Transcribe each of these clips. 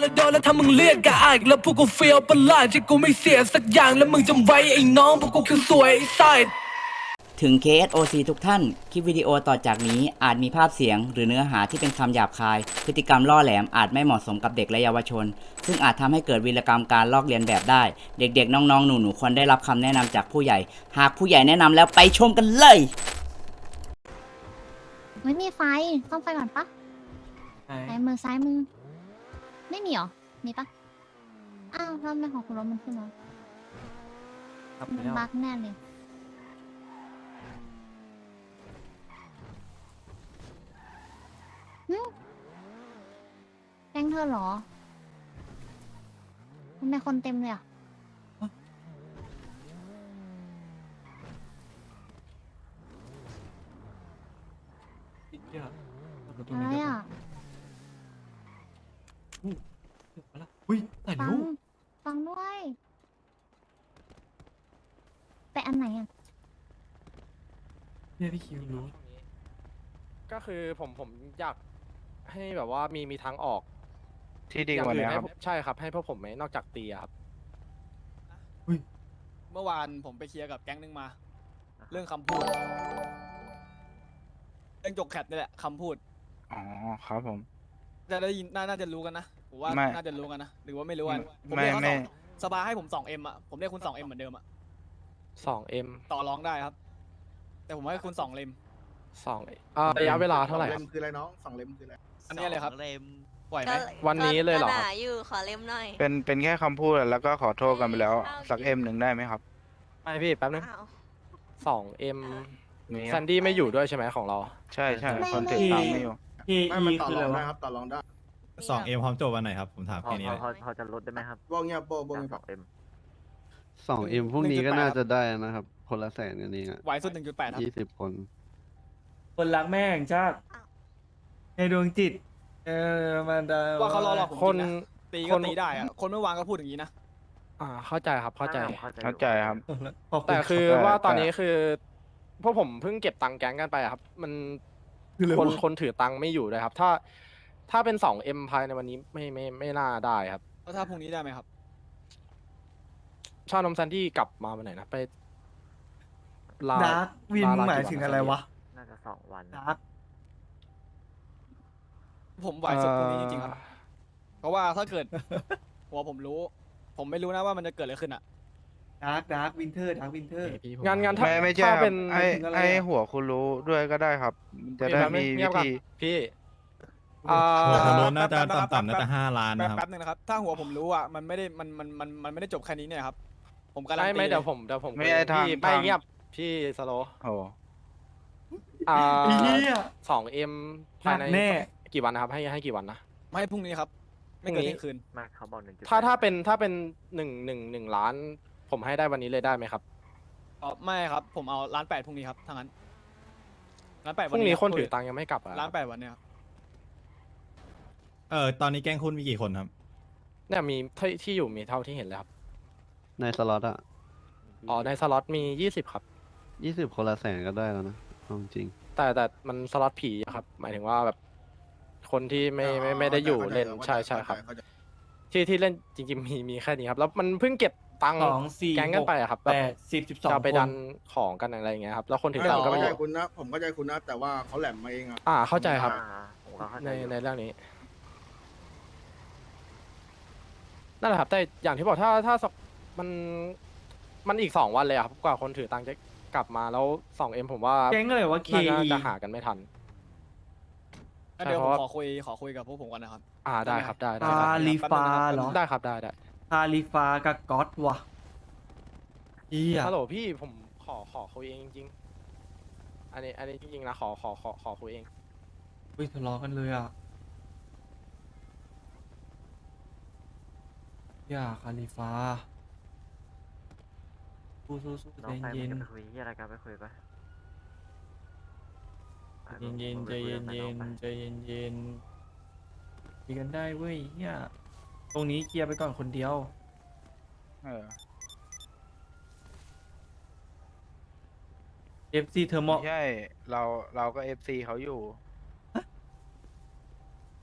แล้วโดนแล้วถ้ามึงเรียกกะอายแล้วพวกกูเฟียวประหลาดที่กูไม่เสียสักอย่างแล้วมึงจำไว้ไอ้น้องพวกกูคือสวยไอ้ไซดถึง KSOC ทุกท่าน คลิปวิดีโอต่อจากนี้อาจมีภาพเสียง หรือเนื้อหาที่เป็นคำหยาบคาย พฤติกรรมล่อแหลมอาจไม่เหมาะสมกับเด็กและเยาวชน ซึ่งอาจทำให้เกิดวีรกรรมการลอกเลียนแบบได้ เด็กๆ น้องๆ หนูๆ ควรได้รับคำแนะนำจากผู้ใหญ่ หากผู้ใหญ่แนะนำแล้วไปชมกันเลย ไม่มีไฟ ต้องไฟก่อนปะซ้ายมือซ้ายมือ ไม่มีเหรอ มีปะอ้าวแล้วทำไมของคุณรถมันขึ้นมามันบั๊กแน่เลยหึแก๊งเธอเหรอทำไมคนเต็มเลยอะอะไรอะอุ้ ยแต่ฟันิ้ง วฟังด้วยแต่อันไหนอะ เนี่ยพี่คิวรู้ ก็คือผมผมอยากให้แบบว่ามีมีทางออกที่ดีอกย่างว่าอื่นี้นให้ครับผมใช่ครับ ให้พวกผมไหมนอกจากตีอะครับ เมื่อวานผมไปเคลียร์กับแก๊งนึงมา เรื่องคำพูด เรื่องจกแคทนี่แหละคำพูด อ๋อครับผม จะได้ยินน่าน่าจะรู้กันนะผมว่าไม่ น่าจะรู้กันนะหรือว่าไม่รู้กันผมไม่เรียกเขาไม่สองสบายให้ผมสองเอ็มอะผมเรียกคุณสองเอ็มเหมือนเดิมอะ 2M ต่อรองได้ครับ แต่ผมให้คุณสองเลม2อ่าระยะเวลาเท่าไหร่สคองรับ เล่มคืออะไรน้องสองเล่มคืออะไรอันนี้เลยครับเล่มไหวไหมวันนี้เลยเหรอ ก็ครับหนาอยู่ขอเล่มหน่อย เป็นเป็นแค่คำพูดแล้วก็ขอโทษกันไปแล้วเอาสักดิเอ็มหนึ่งได้ไหมครับไม่พี่แป๊บนึงอ้าว 2M มีแซนดี้ไม่อยู่ด้วยใช่ไหมของเรา ใช่ใช่ไม่คนถือไม่ตังค์ไม่อยู่ ไม่มันต่อรองได้ครับ ต่อรองได้สองเอ็มพร้อมจบวันไหนครับ ผมถามแค่นี้เลยพอจะลดได้ไหมครับโบงเงียบโบโบงเงียบสองเอ็มพวกนี้ก็น่าจะได้นะครับ คนละแสนกันเองอะไหวสุดหนึ่งจุดแปดครับ ยี่สิบคน คนรักแม่แห่งชาติในดวงจิต เออมันดาว่าเขารอหลอกผมคนจริงนะตีคก็นตีได้อะคนเมื่อวานก็พูดอย่างนี้นะ อ่าเข้าใจครับเข้าใจ เข้าใจครับแต่คือแต่ว่าตอนแต่นี้คือพวกผมเพิ่งเก็บตังค์แก๊งกันไปอะครับ มัน คืออะไรคนวะคนถือตังค์ไม่อยู่เลยครับ ถ้าถ้าเป็น 2M ภายในวันนี้ไม่ไม่ไม่น่าได้ครับ แล้วถ้าพรุ่งนี้ได้ไหมครับ ชานมแซนดี้กลับมาวันไหนนะไปลา ดาร์กวินลลหมายกี่ถึงนอะไรวะน่าจะสองวันดาร์กผมไหวสุดพรุ่งนี้จริงๆครับ เพราะว่าถ้าเกิด หัวผมรู้ ผมไม่รู้นะว่ามันจะเกิดอะไรขึ้นอะ ดาร์กดาร์กวินเทอร์ดาร์กวินเทอร์งานงานถ้าไม่ไม่ใช่ถ้าครับเป็น ให้ถึงอะไรให้อะหัวคุณรู้ด้วยก็ได้ครับ จะได้มีเงีวิยบก่อน ธี พี่ อ่าหัวทะลุน่าจะแป๊บๆต่ำๆน่าแป๊จะบห้าล้านแป๊บนะครับ แป๊บนึงนะครับ ถ้าหัวผมรู้อะ มันไม่ได้ มันมัน มัน มันไม่ได้จบแค่นี้เนี่ยครับ ผมการันไม่ตีไม่เดี๋ยวลผมเดี๋ยวผมไม่ใช่ทางพี่ไม่ทางเงียบพี่สโลโอ้อ่าไอ้เหี้ยสองเอ็มภายในแน่ กี่วันนะครับให้ให้กี่วันนะ ไม่พรุ่งนี้ครับ ไม่เกินพรุ่งนี้ เที่ยงคืนมาเขาบอกหนึ่งจุดถ้าถ้าเป็นถ้าเป็นหนึ่งหนึ่งหนึ่งล้าน ผมให้ได้วันนี้เลยได้ไหมครับอ๋อไม่ครับผมเอาล้านแปดพรุ่งนี้ครับถ้างั้นล้านแปดพวันรุ่งนี้รับคนถือตังค์ยังไม่กลับอะล้านแปดวันเนี่ยครับเออตอนนี้แก๊งคุณมีกี่คนครับ เนี่ยมีที่ที่อยู่มีเท่าที่เห็นเลยครับในสล็อตอะอ๋อในสล็อตมียี่สิบครับ ยี่สิบคนละแสนก็ได้แล้วนะเอาจริง แต่แต่มันสล็อตผีอะครับ หมายถึงว่าแบบ คนที่ไม่ไม่ไม่ได้อยู่ข้าใจเล่นข้าใช่ใช่ครับเข้าใจที่ที่เล่นจริงๆมีมีแค่นี้ครับ แล้วมันเพิ่งเก็บ ตังค์สองสี่แก๊งกันไปอะครับแปดสิบสิบสองจะเอาไปคดันนของกันอะไรอย่างเงี้ยครับแล้วคนถือไม่ตังผมค์ก็ไม่เข้าอใจยู่คุณนะ ผมเข้าใจคุณนะ แต่ว่าเขาแหลมมาเองอะ อ่าเข้าใจครับ อ่าผมก็เข้าใจในอยู่ ในเรื่องนี้นั่นแหละครับ แต่อย่างที่บอกถ้าถ้าสักมันมันอีกสองวันเลยอะครับกว่าคนถือตังค์จะกลับมาแล้วสองเอ็มผมว่าแก๊งอะไรวะ K น่าจะหากันไม่ทัน งั้นเดี๋ยวใช่ผมเพราะว่าขอคุยขอคุยกับพวกผมก่อนนะครับ อ่าได้ครับได้ได้อาครับลีฟาเหรอ ได้ครับได้ได้ อาลีฟากับก๊อตวะเฮียฮัลโหลพี่ผมขอขอคุยเองจริงๆ อันนี้อันนี้จริงๆนะขอขอขอขอคุยเองอุ้ยทะเลาะกันเลยอะอย่าคาลีฟาสู้สู้สู้น้องใจไปเย็นมันจะไปคุยที่อะไรกันไปคุยปะใจเย็นใจเย็นใจเย็นใจเย็นเย็นคุยกันได้เว้ยเนี่ย ตรงนี้เคลียร์ไปก่อนคนเดียว เออ FC เทอร์โมไม่ใช่ เราเราก็เอฟซีเขาอยู่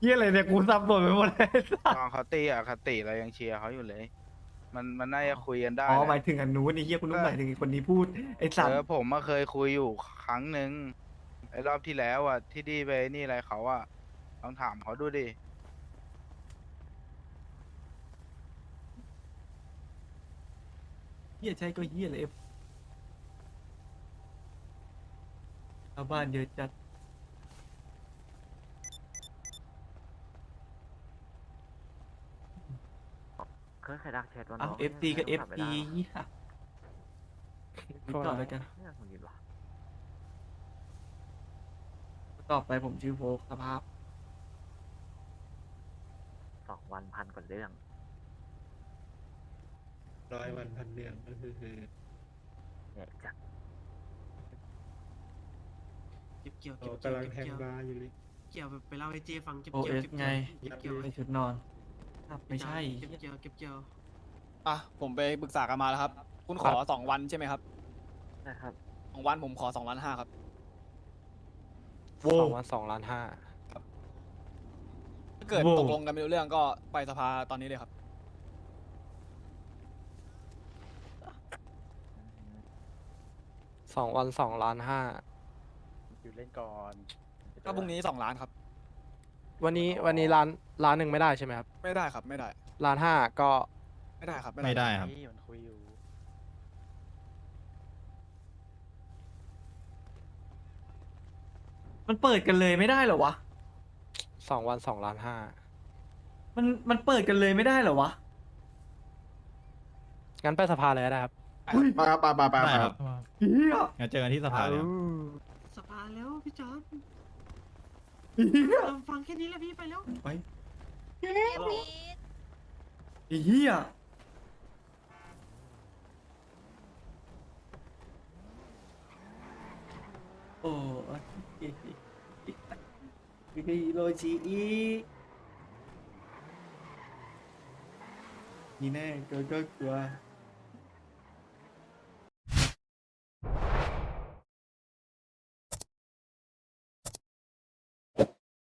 เฮียอะไรเนี่ยกูซับตัวไปหมดเลยตอนเขาตีอะคติเรายังเชียร์เขาอยู่เลย มันมันน่าจะคุยกันได้อ๋อแหละหมายถึงอันนู้นไอ้เฮียคุณนุ้งหมายถึงคนนี้พูดไอ้สัตเอว์อผมมาเคยคุยอยู่ครั้งหนึ่งไอ้รอบที่แล้วอะที่ดีไปนี่อะไรเขาอะลองถามเขาดูดิ เฮียใช่ก็เฮียเลยเอฟชาวบ้านเยอะจัด เคยใครดักแชทวันเอาน้องเอฟซีกับเอฟไม่ซีได้เฮียนี่ต่อแล้วกัน เนี่ยผมยินว่ะต่อไปผมชื่อโฟกสภาพ สองวันพันกว่าเรื่อง ร้อยวันพันเดือนก็คือเนี่ยจัดเก็บเกี่ยวโอ้เก็บเกี่ยวกำลังเก็บแทงเกี่ยวบาร์อยู่เลยเกี่ยวไปเล่าให้เจฟังเก็บโอเกี่ยเอวสเก็บไงเกี่ยวเก็บเกี่ยวในชุดนอนครับไม่ใช่เก็บเกี่ยวเก็บเกี่ยว อะผมไปปรึกษากันมาแล้วครับ คุณขอสองวันใช่ไหมครับนะครับสองวันผมขอสองล้านห้าครับ สองวันสองล้านห้า ถ้าเกิดโว้ ตกลงกันไม่รู้เรื่องก็ไปสภาตอนนี้เลยครับ สองวันสองล้านห้าอยู่เล่นก่อนก็พรุ่งนี้สองล้านครับ วันนี้วันนี้ล้านล้านหนึ่งไม่ได้ใช่ไหมครับไม่ได้ครับไม่ได้ ล้านห้าก็ไม่ได้ครับไม่ได้ครับ นี่มันคุยอยู่มันเปิดกันเลยไม่ได้เหรอวะ สองวันสองล้านห้ามันมันเปิดกันเลยไม่ได้เหรอวะ งั้นไปสภาเลยก็ได้ครับ ไปครับไปไปไปได้ไปคครัรับบเฮียงั้นเจอกันที่สภาเลยครับ สภาแล้วพี่จอร์ดเฮียเออฟังแค่นี้แหละพี่ไปแล้ว ไปเฮียโอ้ยฮิโรชิอีนี่แน่ก็ก็กลัว